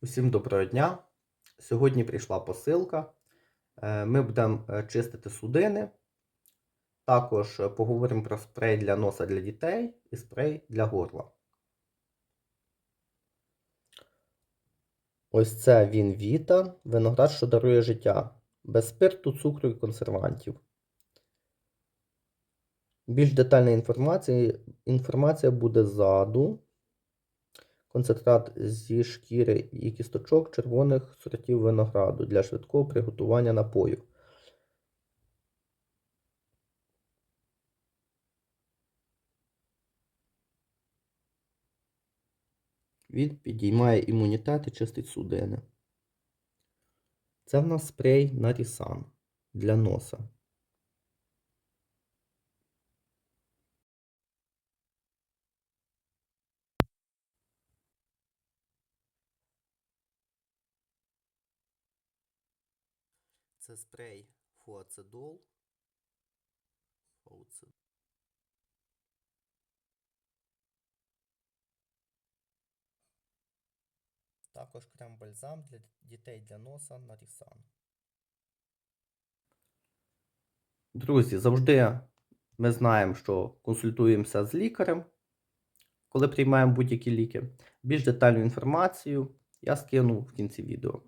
Усім доброго дня. Сьогодні прийшла посилка. Е, Ми будемо е, чистити судини. Також е, поговоримо про спрей для носа для дітей і спрей для горла. Ось це він Віта, виноград, що дарує життя. Без спирту, цукру і консервантів. Більш детальна інформація, інформація буде ззаду. Концентрат зі шкіри і кісточок червоних сортів винограду для швидкого приготування напою. Він підіймає імунітет і чистить судини. Це в нас спрей Нарісан для носа. Це спрей фуацидол. Фуацидол. Також крем-бальзам для дітей для носа на Рісан. Друзі, завжди ми знаємо, що консультуємося з лікарем, коли приймаємо будь-які ліки. Більш детальну інформацію я скину в кінці відео.